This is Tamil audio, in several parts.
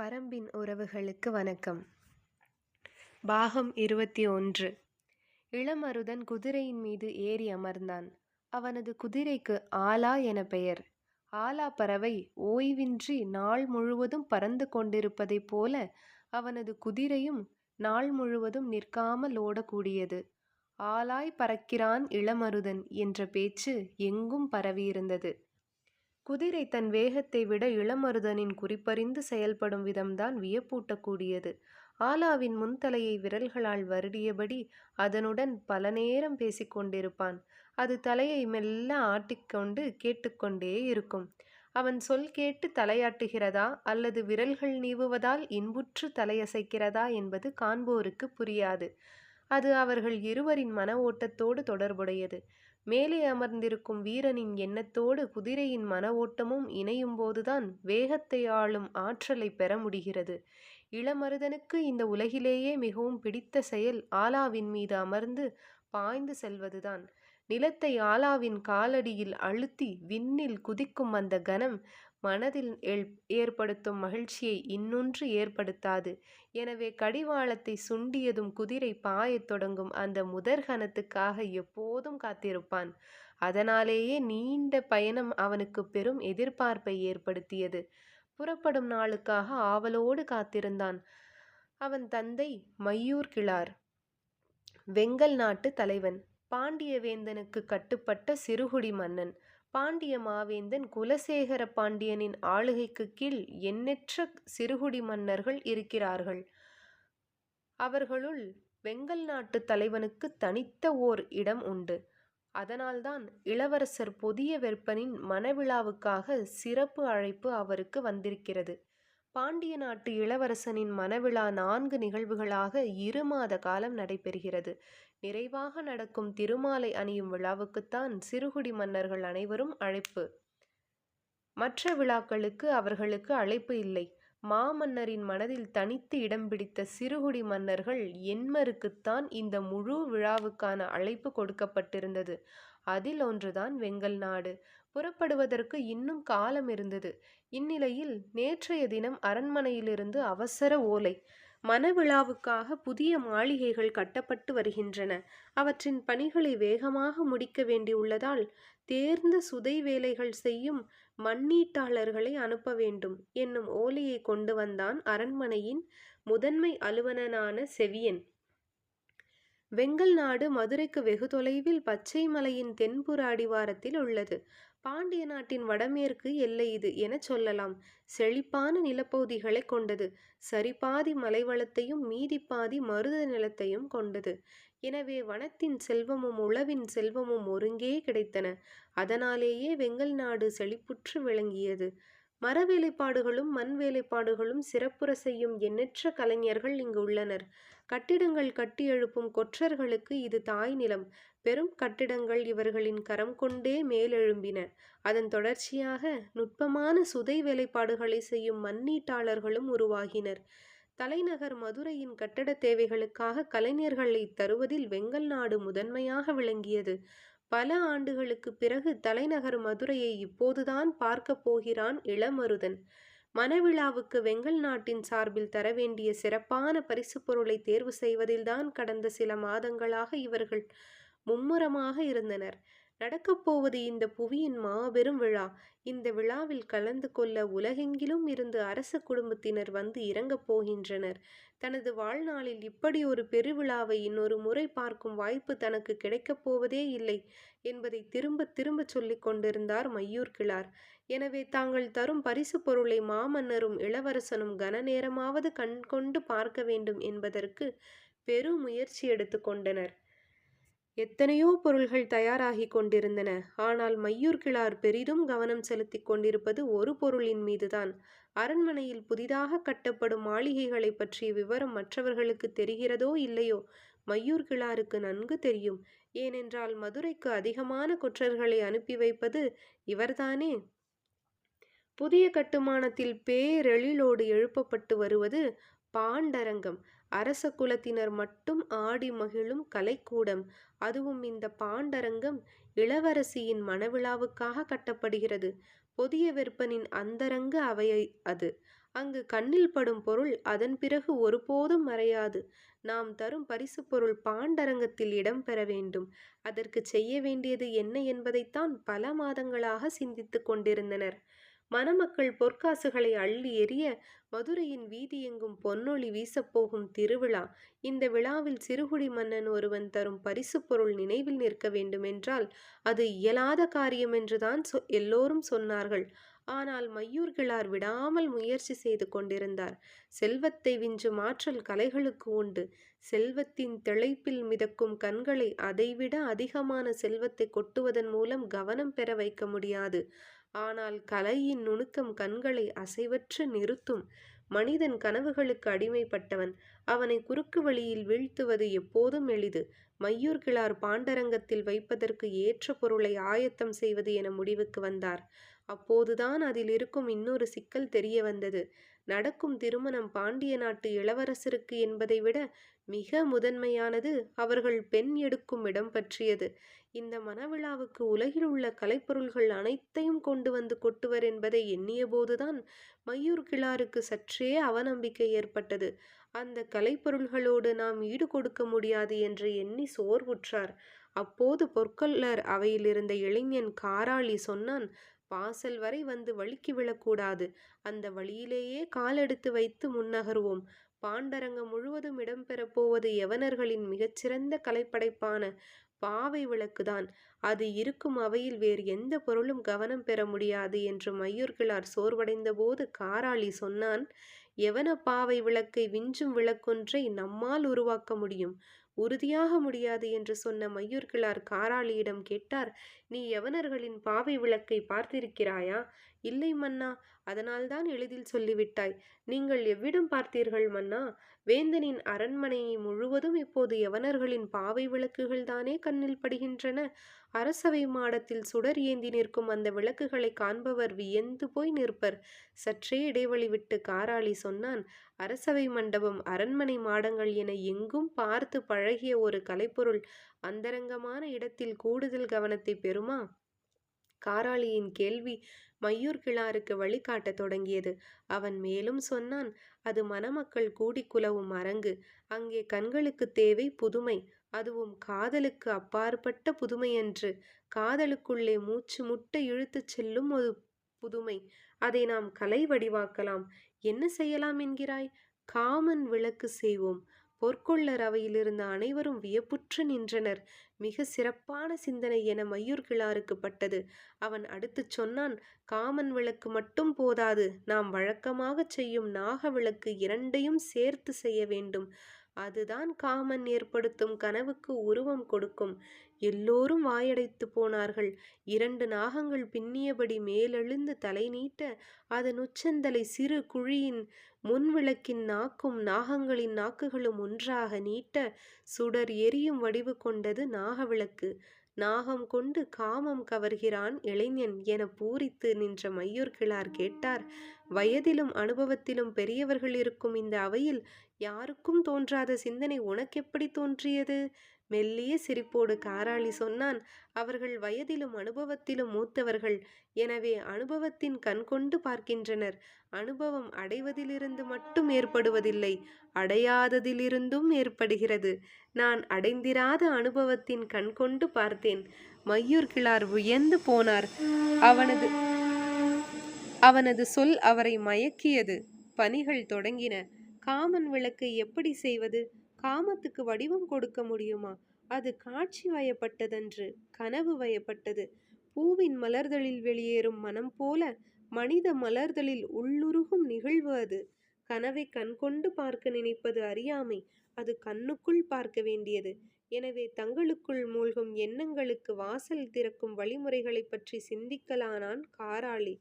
பரம்பின் உறவுகளுக்கு வணக்கம். பாகம் இருபத்தி ஒன்று. இளமருதன் குதிரையின் மீது ஏறி அமர்ந்தான். அவனது குதிரைக்கு ஆலா என பெயர். ஆலா பறவை ஓய்வின்றி நாள் முழுவதும் பறந்து கொண்டிருப்பதைப் போல அவனது குதிரையும் நாள் முழுவதும் நிற்காமல் ஓடக்கூடியது. ஆலாய் பறக்கிறான் இளமருதன் என்ற பேச்சு எங்கும் பரவியிருந்தது. குதிரை தன் வேகத்தை விட இளமருதனின் குறிப்பறிந்து செயல்படும் விதம்தான் வியப்பூட்டக்கூடியது. ஆலாவின் முன்தலையை விரல்களால் வருடியபடி அதனுடன் பல நேரம் பேசிக்கொண்டிருப்பான் அது தலையை மெல்ல ஆட்டிக்கொண்டு கேட்டுக்கொண்டே இருக்கும். அவன் சொல் கேட்டு தலையாட்டுகிறதா அல்லது விரல்கள் நீவுவதால் இன்புற்று தலையசைக்கிறதா என்பது காண்போருக்கு புரியாது. அது அவர்கள் இருவரின் மன ஓட்டத்தோடு தொடர்புடையது. மேலே அமர்ந்திருக்கும் வீரனின் எண்ணத்தோடு குதிரையின் மன ஓட்டமும் இணையும் போதுதான் வேகத்தை ஆளும் ஆற்றலை பெற முடிகிறது. இளமருதனுக்கு இந்த உலகிலேயே மிகவும் பிடித்த செயல் ஆலாவின் மீது அமர்ந்து பாய்ந்து செல்வதுதான். நிலத்தை ஆலாவின் காலடியில் அழுத்தி விண்ணில் குதிக்கும் அந்த கணம் மனதில் ஏற்படுத்தும் மகிழ்ச்சியை இன்னொன்று ஏற்படுத்தாது. எனவே கடிவாளத்தை சுண்டியதும் குதிரை பாயத் தொடங்கும் அந்த முதற்கணத்துக்காக எப்போதும் காத்திருப்பான். அதனாலேயே நீண்ட பயணம் அவனுக்கு பெரும் எதிர்பார்ப்பை ஏற்படுத்தியது. புறப்படும் நாளுக்காக ஆவலோடு காத்திருந்தான். அவன் தந்தை மையூர் கிளார் வெங்கல் நாட்டு தலைவன். பாண்டிய வேந்தனுக்கு கட்டுப்பட்ட சிறுகுடி மன்னன். பாண்டிய மாவேந்தன் குலசேகர பாண்டியனின் ஆளுகைக்கு கீழ் எண்ணற்ற சிறுகுடி மன்னர்கள் இருக்கிறார்கள். அவர்களுள் வெங்கல் நாட்டு தலைவனுக்கு தனித்த ஓர் இடம் உண்டு. அதனால்தான் இளவரசர் புதிய வெப்பனின் மனவிழாவுக்காக சிறப்பு அழைப்பு அவருக்கு வந்திருக்கிறது. பாண்டிய நாட்டு இளவரசனின் மனவிழா நான்கு நிகழ்வுகளாக இரு மாத காலம் நடைபெறுகிறது. நிறைவாக நடக்கும் திருமாலை அணியும் விழாவுக்குத்தான் சிறுகுடி மன்னர்கள் அனைவரும் அழைப்பு. மற்ற விழாக்களுக்கு அவர்களுக்கு அழைப்பு இல்லை. மாமன்னரின் மனதில் தனித்து இடம் பிடித்த சிறுகுடி மன்னர்கள் என்மருக்குத்தான் இந்த முழு விழாவுக்கான அழைப்பு கொடுக்கப்பட்டிருந்தது. அதில் ஒன்றுதான் வெங்கல் நாடு. புறப்படுவதற்கு இன்னும் காலம் இருந்தது. இந்நிலையில் நேற்றைய தினம் அரண்மனையிலிருந்து அவசர ஓலை மனவிழாவுக்காக புதிய மாளிகைகள் கட்டப்பட்டு வருகின்றன. அவற்றின் பணிகளை வேகமாக முடிக்க வேண்டியுள்ளதால் தேர்ந்த சுதை வேலைகள் செய்யும் மண்ணீட்டாளர்களை அனுப்ப வேண்டும் என்னும் ஓலையை கொண்டு வந்தான் அரண்மனையின் முதன்மை அலுவலனான செவியன். வெங்கல் நாடு மதுரைக்கு வெகு தொலைவில் பச்சை மலையின் தென்புற அடிவாரத்தில் உள்ளது. பாண்டிய நாட்டின் வடமேற்கு எல்லை இது என சொல்லலாம். செழிப்பான நிலப்பகுதிகளை கொண்டது. சரிபாதி மலைவளத்தையும் மீதி பாதி மருத நிலத்தையும் கொண்டது. எனவே வனத்தின் செல்வமும் உழவின் செல்வமும் ஒருங்கே கிடைத்தன. அதனாலேயே வெங்கல் நாடு செழிப்புற்று விளங்கியது. மர வேலைப்பாடுகளும் மண் வேலைப்பாடுகளும் சிறப்புற செய்யும் எண்ணற்ற கலைஞர்கள் இங்கு உள்ளனர். கட்டிடங்கள் கட்டி எழுப்பும் கொற்றர்களுக்கு இது தாய் நிலம். பெரும் கட்டிடங்கள் இவர்களின் கரம் கொண்டே மேலெழும்பின. அதன் தொடர்ச்சியாக நுட்பமான சுதை வேலைப்பாடுகளை செய்யும் மண்ணீட்டாளர்களும் உருவாகினர். தலைநகர் மதுரையின் கட்டட தேவைகளுக்காக கலைஞர்களை தருவதில் வெங்கல் நாடு முதன்மையாக விளங்கியது. பல ஆண்டுகளுக்கு பிறகு தலைநகர் மதுரையை இப்போதுதான் பார்க்கப் போகிறான் இளமருதன். மனவிழாவுக்கு வெங்கல் நாட்டின் சார்பில் தர வேண்டிய சிறப்பான பரிசு பொருளை தேர்வு செய்வதில்தான் கடந்த சில மாதங்களாக இவர்கள் மும்முரமாக இருந்தனர். நடக்கப் போவது இந்த புவியின் மாபெரும் விழா. இந்த விழாவில் கலந்து கொள்ள உலகெங்கிலும் இருந்து அரச குடும்பத்தினர் வந்து இறங்கப் போகின்றனர். தனது வாழ்நாளில் இப்படி ஒரு பெருவிழாவை இன்னொரு முறை பார்க்கும் வாய்ப்பு தனக்கு கிடைக்கப் போவதே இல்லை என்பதை திரும்ப திரும்ப சொல்லிக் கொண்டிருந்தார் மையூர் கிளார் எனவே தாங்கள் தரும் பரிசு பொருளை மாமன்னரும் இளவரசனும் கனநேரமாவது கண்கொண்டு கண் கொண்டு பார்க்க வேண்டும் என்பதற்கு பெரும் முயற்சி எடுத்துக்கொண்டனர் எத்தனையோ பொருள்கள் தயாராகி கொண்டிருந்தன. ஆனால் மையூர் கிளார் பெரிதும் கவனம் செலுத்தி கொண்டிருப்பது ஒரு பொருளின் மீதுதான். அரண்மனையில் புதிதாக கட்டப்படும் மாளிகைகளை பற்றிய விவரம் மற்றவர்களுக்கு தெரிகிறதோ இல்லையோ? மையூர் கிழாருக்கு நன்கு தெரியும். ஏனென்றால் மதுரைக்கு அதிகமான கொற்றர்களை அனுப்பி வைப்பது இவர்தானே? புதிய கட்டுமானத்தில் பேரெழிலோடு எழுப்பப்பட்டு வருவது பாண்டரங்கம். அரச குலத்தினர் மட்டும் ஆடி மகிழும் கலைக்கூடம். அதுவும் இந்த பாண்டரங்கம் இளவரசியின் மணவிழாவுக்காக கட்டப்படுகிறது. புதிய விற்பனின் அந்தரங்க அவையை அது. அங்கு கண்ணில் படும் பொருள் அதன் பிறகு ஒருபோதும் மறையாது. நாம் தரும் பரிசு பொருள் பாண்டரங்கத்தில் இடம்பெற வேண்டும். அதற்குச் செய்ய வேண்டியது என்ன என்பதைத்தான் பல மாதங்களாக சிந்தித்து கொண்டிருந்தனர். மணமக்கள் பொற்காசுகளை அள்ளி எறிய மதுரையின் வீதியெங்கும் பொன்னொளி வீசப்போகும் திருவிழா. இந்த விழாவில் சிறுகுடி மன்னன் ஒருவன் தரும் பரிசு பொருள் நினைவில் நிற்க வேண்டுமென்றால் அது இயலாத காரியம் என்றுதான் சொ எல்லோரும் சொன்னார்கள். ஆனால் மையூர்கிழார் விடாமல் முயற்சி செய்து கொண்டிருந்தார். செல்வத்தை விஞ்சும் ஆற்றல் கலைகளுக்கு உண்டு. செல்வத்தின் திளைப்பில் மிதக்கும் கண்களை அதைவிட அதிகமான செல்வத்தை கொட்டுவதன் மூலம் கவனம் பெற வைக்க முடியாது. ஆனால் கலையின் நுணுக்கம் கண்களை அசைவற்று நிறுத்தும். மனிதன் கனவுகளுக்கு அடிமைப்பட்டவன். அவனை குறுக்கு வழியில் வீழ்த்துவது எப்போதும் எளிது. மையூர்கிழார் பாண்டரங்கத்தில் வைப்பதற்கு ஏற்ற பொருளை ஆயத்தம் செய்வது என முடிவுக்கு வந்தார். அப்போதுதான் அதில் இருக்கும் இன்னொரு சிக்கல் தெரிய வந்தது. நடக்கும் திருமணம் பாண்டிய நாட்டு இளவரசருக்கு என்பதை விட மிக முதன்மையானது அவர்கள் பெண் எடுக்கும் இடம் பற்றியது. இந்த மணவிழாவுக்கு உலகில் உள்ள கலைப்பொருள்கள் அனைத்தையும் கொண்டு வந்து கொட்டுவர் என்பதை எண்ணியபோதுதான் மையூர் கிழாருக்கு சற்றே அவநம்பிக்கை ஏற்பட்டது. அந்த கலைப்பொருள்களோடு நாம் ஈடு கொடுக்க முடியாது என்று எண்ணி சோர்வுற்றார். அப்போது பொற்கொல்லர் அவையிலிருந்த இளைஞன் காராளி சொன்னான் வாசல் வரை வந்து வழுக்கி விழக்கூடாது. அந்த வழியிலேயே காலெடுத்து வைத்து முன்னகருவோம். பாண்டரங்கம் முழுவதும் இடம்பெறப் போவது யவனர்களின் மிகச்சிறந்த கலைப்படைப்பான பாவை விளக்குதான். அது இருக்கும் அவையில் வேறு எந்த பொருளும் கவனம் பெற முடியாது என்று மையூர்கிழார் சோர்வடைந்த போது காராளி சொன்னான் எவன பாவை விளக்கை விஞ்சும் விளக்கொன்றை நம்மால் உருவாக்க முடியும். உறுதியாக முடியாது என்று சொன்ன மையூர்கிழார் காராளியிடம் கேட்டார் நீ யவனர்களின் பாவை விளக்கை பார்த்திருக்கிறாயா? இல்லை மன்னா அதனால்தான் எளிதில் சொல்லிவிட்டாய். நீங்கள் எவ்விடம் பார்த்தீர்கள் மன்னா? வேந்தனின் அரண்மனையை முழுவதும் இப்போது யவனர்களின் பாவை விளக்குகள் தானே கண்ணில் படுகின்றன? அரசவை மாடத்தில் சுடர் ஏந்தி நிற்கும் அந்த விளக்குகளை காண்பவர் வியந்து போய் நிற்பர். சற்றே இடைவெளி விட்டு காராளி சொன்னான் அரசவை மண்டபம் அரண்மனை மாடங்கள் என எங்கும் பார்த்து பழகிய ஒரு கலைப்பொருள் அந்தரங்கமான இடத்தில் கூடுதல் கவனத்தை பெறுமா? காராளியின் கேள்வி மையூர் கிழாருக்கு வழிகாட்டத் தொடங்கியது. அவன் மேலும் சொன்னான் அது மணமக்கள் கூடி குலவும் அரங்கு. அங்கே கண்களுக்கு தேவை புதுமை. அதுவும் காதலுக்கு அப்பாற்பட்ட புதுமையன்று. காதலுக்குள்ளே மூச்சு முட்டை இழுத்துச் செல்லும் ஒரு புதுமை. அதை நாம் கலை வடிவாக்கலாம். என்ன செய்யலாம் என்கிறாய்? காமன் விளக்கு செய்வோம். பொற்கொள்ளர் அவையிலிருந்த அனைவரும் வியப்புற்று நின்றனர். மிக சிறப்பான சிந்தனை என மையூர் கிளாருக்கு பட்டது. அவன் அடுத்து சொன்னான் காமன் விளக்கு மட்டும் போதாது. நாம் வழக்கமாகச் செய்யும் நாக விளக்கு இரண்டையும் சேர்த்து செய்ய வேண்டும். அதுதான் காமன் ஏற்படுத்தும் கனவுக்கு உருவம் கொடுக்கும். எல்லோரும் வாயடைத்து போனார்கள். இரண்டு நாகங்கள் பின்னியபடி மேலெழுந்து தலை நீட்ட அதன் உச்சந்தலை சிறு குழியின் முன்விளக்கின் நாக்கும் நாகங்களின் நாக்குகளும் ஒன்றாக நீட்ட சுடர் எரியும் வடிவு கொண்டது நாகவிளக்கு. நாகம் கொண்டு காமம் கவர்கிறான் இளைஞன் என பூரித்து நின்ற மையூர் கிழார் கேட்டார் வயதிலும் அனுபவத்திலும் பெரியவர்கள் இருக்கும் இந்த அவையில் யாருக்கும் தோன்றாத சிந்தனை உனக்கெப்படி தோன்றியது? மெல்லிய சிரிப்போடு காராளி சொன்னான் அவர்கள் வயதிலும் அனுபவத்திலும் மூத்தவர்கள். எனவே அனுபவத்தின் கண்கொண்டு பார்க்கின்றனர். அனுபவம் அடைவதிலிருந்து மட்டும் ஏற்படுவதில்லை அடையாததிலிருந்தும் ஏற்படுகிறது. நான் அடைந்திராத அனுபவத்தின் கண் கொண்டு பார்த்தேன். மையூர் கிளார் உயர்ந்து போனார். அவனது அவனது சொல் அவரை மயக்கியது. பணிகள் தொடங்கின. காமன் விளக்கை எப்படி செய்வது? காமத்துக்கு வடிவம் கொடுக்க முடியுமா? அது காட்சி வயப்பட்டதன்று கனவு வயப்பட்டது. பூவின் மலர்தலில் வெளியேறும் மனம் போல மனித மலர்தலில் உள்ளுருகும் நிகழ்வு அது. கனவை கண்கொண்டு பார்க்க நினைப்பது அறியாமை அது கண்ணுக்குள் பார்க்க வேண்டியது. எனவே தங்களுக்குள் மூழ்கும் எண்ணங்களுக்கு வாசல் திறக்கும் வழிமுறைகளைப் பற்றி சிந்திக்கலானான் காராளி.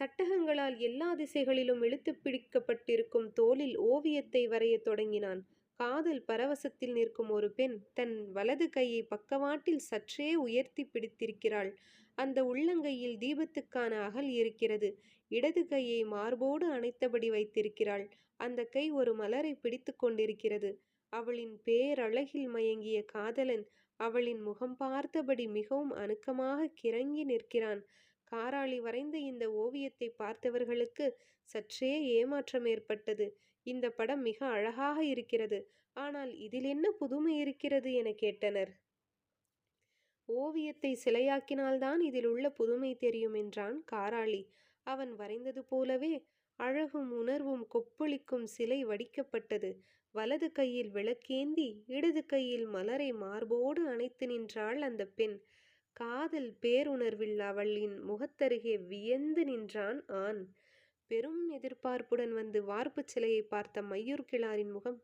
சட்டகங்களால் எல்லா திசைகளிலும் இழுத்து பிடிக்கப்பட்டிருக்கும் தோலில் ஓவியத்தை வரையத் தொடங்கினான். காதல் பரவசத்தில் நிற்கும் ஒரு பெண் தன் வலது கையை பக்கவாட்டில் சற்றே உயர்த்தி பிடித்திருக்கிறாள். அந்த உள்ளங்கையில் தீபத்துக்கான அகல் இருக்கிறது. இடது கையை மார்போடு அணைத்தபடி வைத்திருக்கிறாள். அந்த கை ஒரு மலரை பிடித்து கொண்டிருக்கிறது. அவளின் பேரழகில் மயங்கிய காதலன் அவளின் முகம் பார்த்தபடி மிகவும் அணுக்கமாக கிறங்கி நிற்கிறான். காராளி வரைந்த இந்த ஓவியத்தை பார்த்தவர்களுக்கு சற்றே ஏமாற்றம் ஏற்பட்டது. இந்த படம் மிக அழகாக இருக்கிறது. ஆனால் இதில் என்ன புதுமை இருக்கிறது என கேட்டனர். ஓவியத்தை சிலையாக்கினால்தான் இதில் உள்ள புதுமை தெரியும் என்றான் காராளி. அவன் வரைந்தது போலவே அழகும் உணர்வும் கொப்பளிக்கும் சிலை வடிக்கப்பட்டது. வலது கையில் விளக்கேந்தி இடது கையில் மலரை மார்போடு அணைத்து நின்றாள் அந்த பெண். காதல் பேருணர்வில் அவளின் முகத்தருகே வியந்து நின்றான் ஆண். பெரும் எதிர்பார்ப்புடன் வந்து வார்ப்பு சிலையை பார்த்த மையூர் கிழாரின் முகம்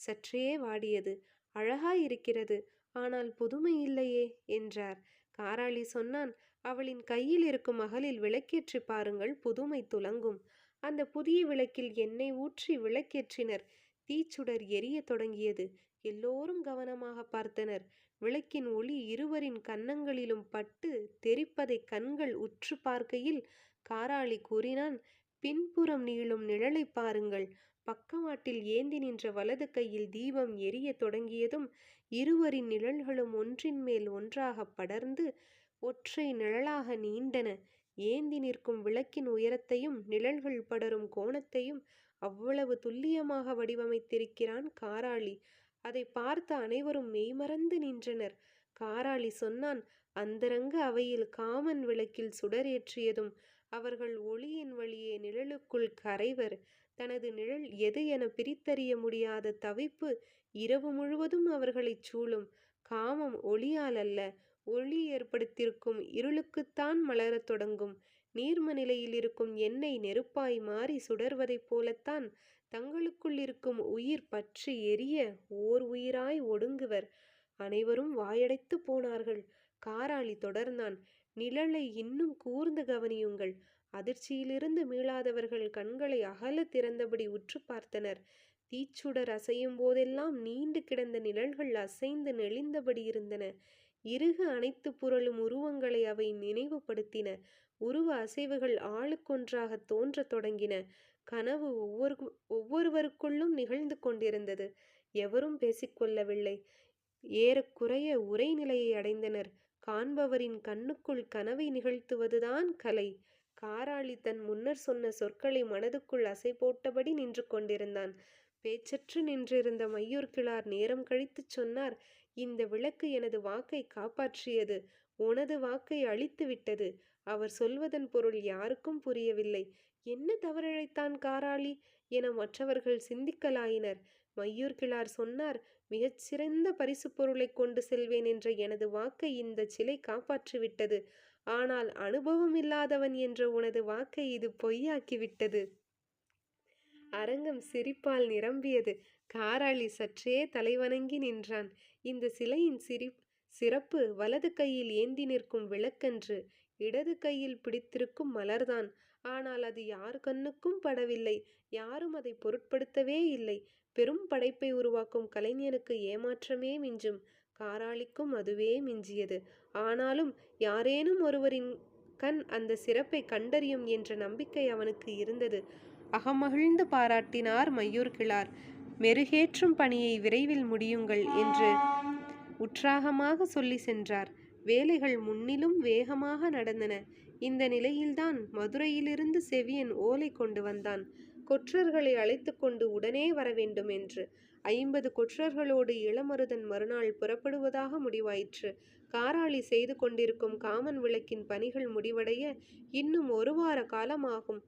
சற்றே வாடியது. அழகாயிருக்கிறது ஆனால் புதுமை இல்லையே என்றார். காராளி சொன்னான் அவளின் கையில் இருக்கும் மகளில் விளக்கேற்றி பாருங்கள் புதுமை துலங்கும். அந்த புதிய விளக்கில் எண்ணெய் ஊற்றி விளக்கேற்றினர். தீச்சுடர் எரியத் தொடங்கியது. எல்லோரும் கவனமாக பார்த்தனர். விளக்கின் ஒளி இருவரின் கன்னங்களிலும் பட்டு தெரிப்பதை கண்கள் உற்று பார்க்கையில் காராளி கூறினான் பின்புறம் நீளும் நிழலை பாருங்கள். பக்கவாட்டில் ஏந்தி நின்ற வலது கையில் தீபம் எரியத் தொடங்கியதும் இருவரின் நிழல்களும் ஒன்றின் மேல் ஒன்றாக படர்ந்து ஒற்றை நிழலாக நீண்டன. ஏந்தி நிற்கும் விளக்கின் உயரத்தையும் நிழல்கள் படரும் கோணத்தையும் அவ்வளவு துல்லியமாக வடிவமைத்திருக்கிறான் காராளி. அதை பார்த்த அனைவரும் மெய்மறந்து நின்றனர். காராளி சொன்னான் அந்தரங்க அவையில் காமன் விளக்கில் சுடரேற்றியதும் அவர்கள் ஒளியின் வழியே நிழலுக்குள் கரைவர். தனது நிழல் எது என பிரித்தறிய முடியாத தவிப்பு இரவு முழுவதும் அவர்களைச் சூழும். காமம் ஒளியால் அல்ல ஒளி ஏற்படுத்தியிருக்கும் இருளுக்குத்தான் மலரத் தொடங்கும். நீர்ம நிலையில் இருக்கும் எண்ணெய் நெருப்பாய் மாறி சுடர்வதைப் போலத்தான் தங்களுக்குள் இருக்கும் உயிர் பற்றி எரிய ஓர் உயிராய் ஒடுங்குவர். அனைவரும் வாயடைத்து போனார்கள். காராளி தொடர்ந்தான். நிழலை இன்னும் கூர்ந்து கவனியுங்கள். அதிர்ச்சியிலிருந்து மீளாதவர்கள் கண்களை அகல திறந்தபடி உற்று பார்த்தனர். தீச்சுடர் அசையும் போதெல்லாம் நீண்டு கிடந்த நிழல்கள் அசைந்து நெளிந்தபடி இருந்தன. இறுக அனைத்து புரளும் உருவங்களை அவை நினைவுபடுத்தின. உருவ அசைவுகள் ஆளுக்கொன்றாக தோன்றத் தொடங்கின. கனவு ஒவ்வொரு ஒவ்வொருவருக்குள்ளும் நிகழ்ந்து கொண்டிருந்தது. எவரும் பேசிக்கொள்ளவில்லை ஏறக்குறைய உரைநிலையை அடைந்தனர். காண்பவரின் கண்ணுக்குள் கனவை நிகழ்த்துவதுதான் கலை. காராளி தன் முன்னர் சொன்ன சொற்களை மனதுக்குள் அசை போட்டபடி நின்று கொண்டிருந்தான். பேச்சற்று நின்றிருந்த மையூர் கிழார் நேரம் கழித்துச் சொன்னார் இந்த விளக்கு எனது வாக்கை காப்பாற்றியது. உனது வாக்கை அழித்து விட்டது. அவர் சொல்வதன் பொருள் யாருக்கும் புரியவில்லை. என்ன தவறிழைத்தான் காராளி? என மற்றவர்கள் சிந்திக்கலாயினர். மையூர் கிழார் சொன்னார் மிகச்சிறந்த பரிசு பொருளை கொண்டு செல்வேன் என்ற எனது வாக்கை இந்த சிலை காப்பாற்றிவிட்டது. ஆனால் அனுபவம் இல்லாதவன் என்ற உனது வாக்கை இது பொய்யாக்கிவிட்டது. அரங்கம் சிரிப்பால் நிரம்பியது. காராளி சற்றே தலைவணங்கி நின்றான். இந்த சிலையின் சிரி சிறப்பு வலது கையில் ஏந்தி நிற்கும் விளக்கன்று இடது கையில் பிடித்திருக்கும் மலர்தான். ஆனால் அது யார் கண்ணுக்கும் படவில்லை. யாரும் அதை பொருட்படுத்தவே இல்லை. பெரும் படைப்பை உருவாக்கும் கலைஞனுக்கு ஏமாற்றமே மிஞ்சும். காராளிக்கும் அதுவே மிஞ்சியது. ஆனாலும் யாரேனும் ஒருவரின் கண் அந்த சிறப்பை கண்டறியும் என்ற நம்பிக்கை அவனுக்கு இருந்தது. அகமகிழ்ந்து பாராட்டினார் மையூர் கிளார் மெருகேற்றும் பணியை விரைவில் முடியுங்கள் என்று உற்சாகமாக சொல்லி சென்றார். வேலைகள் முன்னிலும் வேகமாக நடந்தன. இந்த நிலையில்தான் மதுரையிலிருந்து செவியன் ஓலை கொண்டு வந்தான். கொற்றர்களை அழைத்து கொண்டு உடனே வர வேண்டும் என்று. ஐம்பது கொற்றர்களோடு இளமருதன் மறுநாள் புறப்படுவதாக முடிவாயிற்று. காராளி செய்து கொண்டிருக்கும் காமன் விளக்கின் பணிகள் முடிவடைய இன்னும் ஒரு வார காலமாகும்.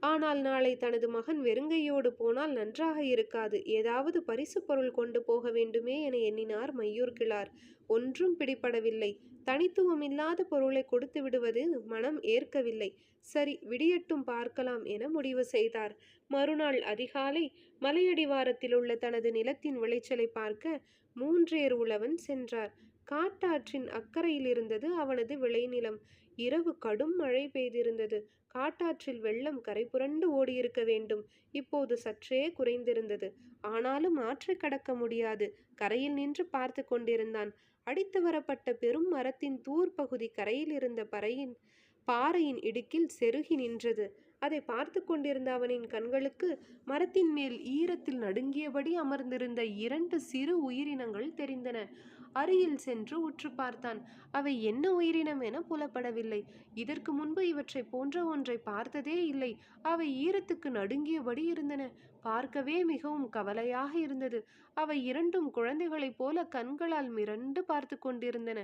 ஆனால் நாளை தனது மகன் வெறுங்கையோடு போனால் நன்றாக இருக்காது. ஏதாவது பரிசு பொருள் கொண்டு போக வேண்டுமே என எண்ணினார் மையூர் கிழார். ஒன்றும் பிடிபடவில்லை. தனித்துவம் இல்லாத பொருளை கொடுத்து விடுவது மனம் ஏற்கவில்லை. சரி விடியட்டும் பார்க்கலாம் என முடிவு செய்தார். மறுநாள் அதிகாலை மலையடிவாரத்தில் உள்ள தனது நிலத்தின் விளைச்சலை பார்க்க மூன்றேர் உழவன் சென்றார். காட்டாற்றின் அக்கறையில் இருந்தது அவனது விளைநிலம். இரவு கடும் மழை பெய்திருந்தது. காட்டாற்றில் வெள்ளம் கரை புரண்டு ஓடியிருக்க வேண்டும். இப்போது சற்றே குறைந்திருந்தது. ஆனாலும் ஆற்றை கடக்க முடியாது. கரையில் நின்று பார்த்து கொண்டிருந்தான். அடித்து வரப்பட்ட பெரும் மரத்தின் தூர் பகுதி கரையில் இருந்த பறையின் பாறையின் இடுக்கில் செருகி நின்றது. அதை பார்த்து கொண்டிருந்த அவனின் கண்களுக்கு மரத்தின் மேல் ஈரத்தில் நடுங்கியபடி அமர்ந்திருந்த இரண்டு சிறு உயிரினங்கள் தெரிந்தன. அருகில் சென்று உற்று பார்த்தான். அவை என்ன உயிரினம் என புலப்படவில்லை. இதற்கு முன்பு இவற்றை போன்ற ஒன்றை பார்த்ததே இல்லை. அவை ஈரத்துக்கு நடுங்கியபடி இருந்தன. பார்க்கவே மிகவும் கவலையாக இருந்தது. அவை இரண்டும் குழந்தைகளைப் போல கண்களால் மிரண்டு பார்த்து கொண்டிருந்தன.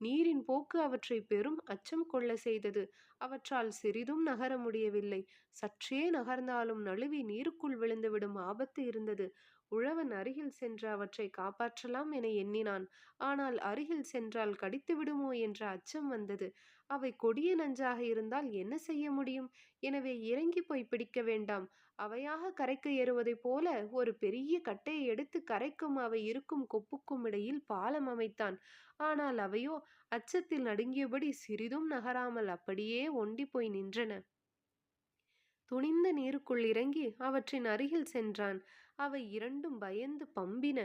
நீரின் போக்கு அவற்றை பெரும் அச்சம் கொள்ள செய்தது. அவற்றால் சிறிதும் நகர முடியவில்லை. சற்றே நகர்ந்தாலும் நழுவி நீருக்குள் விழுந்துவிடும் ஆபத்து இருந்தது. உழவன் அருகில் சென்று அவற்றை காப்பாற்றலாம் என எண்ணினான். ஆனால் அருகில் சென்றால் கடித்து விடுமோ என்ற அச்சம் வந்தது. அவை கொடிய நஞ்சாக இருந்தால் என்ன செய்ய முடியும்? எனவே இறங்கி போய் பிடிக்க வேண்டாம். அவையாக கரைக்கு ஏறுவதைப் போல ஒரு பெரிய கட்டையை எடுத்து கரைக்கும் அவை இருக்கும் கொப்புக்கும் இடையில் பாலம் அமைத்தான். ஆனால் அவையோ அச்சத்தில் நடுங்கியபடி சிறிதும் நகராமல் அப்படியே ஒண்டி போய் நின்றன. துணிந்த நீருக்குள் இறங்கி அவற்றின் அருகில் சென்றான். அவை இரண்டும் பயந்து பம்பின.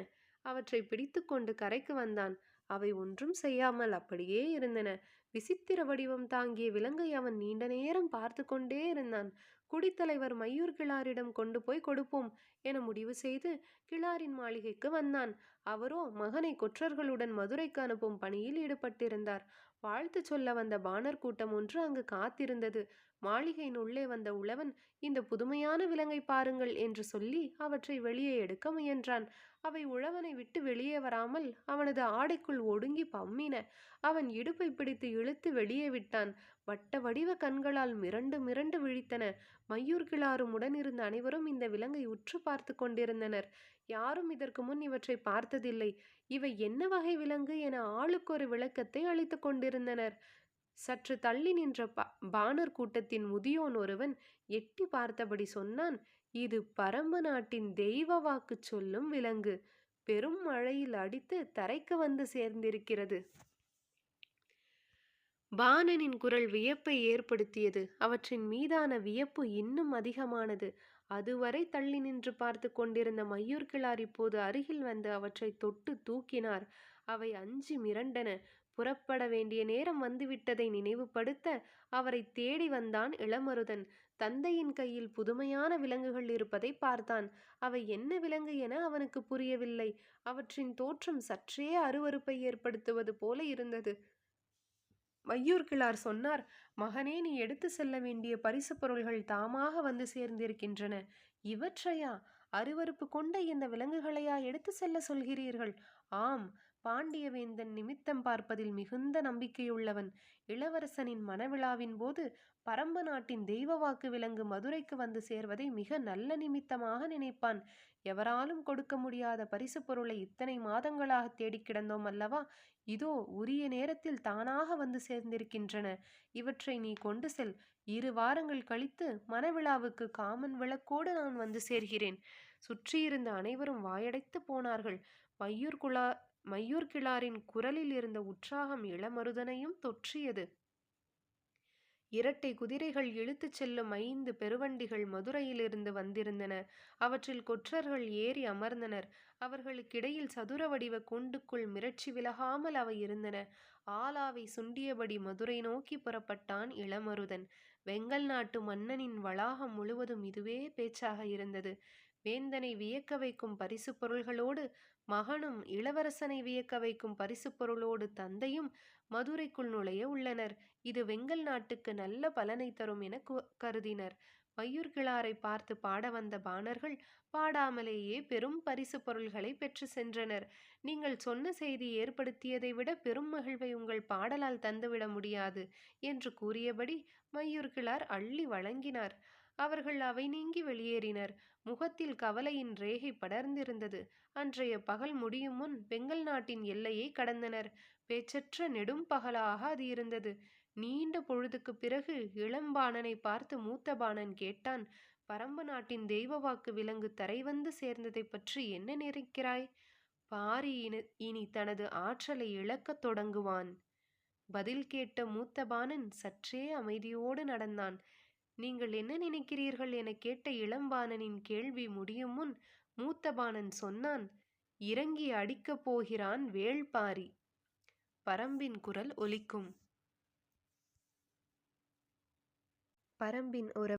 அவற்றை பிடித்துக்கொண்டு கரைக்கு வந்தான். அவை ஒன்றும் செய்யாமல் அப்படியே இருந்தன. விசித்திர வடிவம் தாங்கிய விலங்கை அவன் நீண்ட நேரம் பார்த்து கொண்டே இருந்தான். குடித்தலைவர் மையூர் கிளாரிடம் கொண்டு போய் கொடுப்போம் என முடிவு செய்து கிளாரின் மாளிகைக்கு வந்தான். அவரோ மகனை கொற்றர்களுடன் மதுரைக்கு அனுப்பும் பணியில் ஈடுபட்டிருந்தார். வாழ்த்து சொல்ல வந்த பாணர் கூட்டம் ஒன்று அங்கு காத்திருந்தது. மாளிகையின் உள்ளே வந்த உழவன் இந்த புதுமையான விலங்கை பாருங்கள் என்று சொல்லி அவற்றை வெளியே எடுக்க முயன்றான். அவை உழவனை விட்டு வெளியே வராமல் அவனது ஆடைக்குள் ஒடுங்கி பம்மின. அவன் இடுப்பை பிடித்து இழுத்து வெளியே விட்டான். வட்ட வடிவ கண்களால் மிரண்டு மிரண்டு விழித்தன. மையூர் கிளாரும் உடனிருந்த அனைவரும் இந்த விலங்கை உற்று பார்த்து கொண்டிருந்தனர். யாரும் இதற்கு முன் இவற்றை பார்த்ததில்லை. இவை என்ன வகை விலங்கு என ஆளுக்கொரு விளக்கத்தை அளித்துக் கொண்டிருந்தனர். சற்று தள்ளி நின்ற பாணர் கூட்டத்தின் முதியோன் ஒருவன் எட்டி பார்த்தபடி சொன்னான் இது பரம்பு நாட்டின் தெய்வ வாக்கு சொல்லும் விலங்கு. பெரும் மழையில் அடித்து தரைக்கு வந்து சேர்ந்திருக்கிறது. பாணனின் குரல் வியப்பை ஏற்படுத்தியது. அவற்றின் மீதான வியப்பு இன்னும் அதிகமானது. அதுவரை தள்ளி நின்று பார்த்து கொண்டிருந்த மையூர் கிளார் இப்போது அருகில் வந்து அவற்றை தொட்டு தூக்கினார். அவை அஞ்சி மிரண்டன புறப்பட வேண்டிய நேரம் வந்துவிட்டதை நினைவுபடுத்த அவரை தேடி வந்தான் இளமருதன். தந்தையின் கையில் புதுமையான விலங்குகள் இருப்பதை பார்த்தான். அவை என்ன விலங்கு என அவனுக்கு புரியவில்லை. அவற்றின் தோற்றம் சற்றே அருவறுப்பை ஏற்படுத்துவது போல இருந்தது. மையூர் கிளார் சொன்னார் மகனே நீ எடுத்து செல்ல வேண்டிய பரிசு பொருள்கள் தாமாக வந்து சேர்ந்திருக்கின்றன. இவற்றையா? அருவறுப்பு கொண்ட இந்த விலங்குகளையா எடுத்து செல்ல சொல்கிறீர்கள்? ஆம் பாண்டியவேந்தன் நிமித்தம் பார்ப்பதில் மிகுந்த நம்பிக்கையுள்ளவன் இளவரசனின் மனவிழாவின் போது பரம்பு நாட்டின் தெய்வ வாக்கு விலங்கு மதுரைக்கு வந்து சேர்வதை மிக நல்ல நிமித்தமாக நினைப்பான். எவராலும் கொடுக்க முடியாத பரிசு பொருளை இத்தனை மாதங்களாக தேடிக் கிடந்தோம் அல்லவா? இதோ உரிய நேரத்தில் தானாக வந்து சேர்ந்திருக்கின்றன. இவற்றை நீ கொண்டு செல். இரு வாரங்கள் கழித்து மனவிழாவுக்கு காமன் விளக்கோடு நான் வந்து சேர்கிறேன். சுற்றியிருந்த அனைவரும் வாயடைத்து போனார்கள். மையூர் குலா மையூர் கிளாரின் குரலில் இருந்த உற்சாகம் இளமருதனையும் தொற்றியது. இரட்டை குதிரைகள் இழுத்துச் செல்லும் ஐந்து பெருவண்டிகள் மதுரையிலிருந்து வந்திருந்தன. அவற்றில் கொற்றர்கள் ஏறி அமர்ந்தனர். அவர்களுக்கிடையில் சதுர வடிவ கூண்டுக்குள் மிரட்சி விலகாமல் அவை இருந்தன. ஆலாவை சுண்டியபடி மதுரை நோக்கி புறப்பட்டான் இளமருதன். வெங்கல் நாட்டு மன்னனின் வளாகம் முழுவதும் இதுவே பேச்சாக இருந்தது. வேந்தனை வியக்க வைக்கும் பரிசு பொருள்களோடு மகனும் இளவரசனை வியக்க வைக்கும் பரிசு பொருளோடு தந்தையும் மதுரைக்குள் நுழைய உள்ளனர். இது வெங்கல் நாட்டுக்கு நல்ல பலனை தரும் என கருதினர். மையூர் கிளாரை பார்த்து பாட வந்த பாணர்கள் பாடாமலேயே பெரும் பரிசு பொருள்களை பெற்று சென்றனர். நீங்கள் சொன்ன செய்தி ஏற்படுத்தியதை விட பெரும் மகிழ்வை உங்கள் பாடலால் தந்துவிட முடியாது என்று கூறியபடி மையூர் கிளார் அள்ளி வழங்கினார். அவர்கள் அவை நீங்கி வெளியேறினர். முகத்தில் கவலையின் ரேகை படர்ந்திருந்தது. அன்றைய பகல் முடியும் முன் பெங்கல் நாட்டின் எல்லையை கடந்தனர். பேச்சற்ற நெடும் பகலாக அது இருந்தது. நீண்ட பொழுதுக்கு பிறகு இளம்பாணனை பார்த்து மூத்த பாணன் கேட்டான் பரம்பு நாட்டின் தெய்வ வாக்கு விலங்கு தரை வந்து சேர்ந்ததை பற்றி என்ன நினைக்கிறாய்? பாரி இனி தனது ஆற்றலை இழக்கத் தொடங்குவான். பதில் கேட்ட மூத்த பாணன் சற்றே அமைதியோடு நடந்தான். நீங்கள் என்ன நினைக்கிறீர்கள் என கேட்ட இளம்பாணனின் கேள்வி முடியும் முன் மூத்தபாணன் சொன்னான் இறங்கி அடிக்கப் போகிறான் வேள்பாரி பரம்பின் குரல் ஒலிக்கும். பரம்பின் ஒரு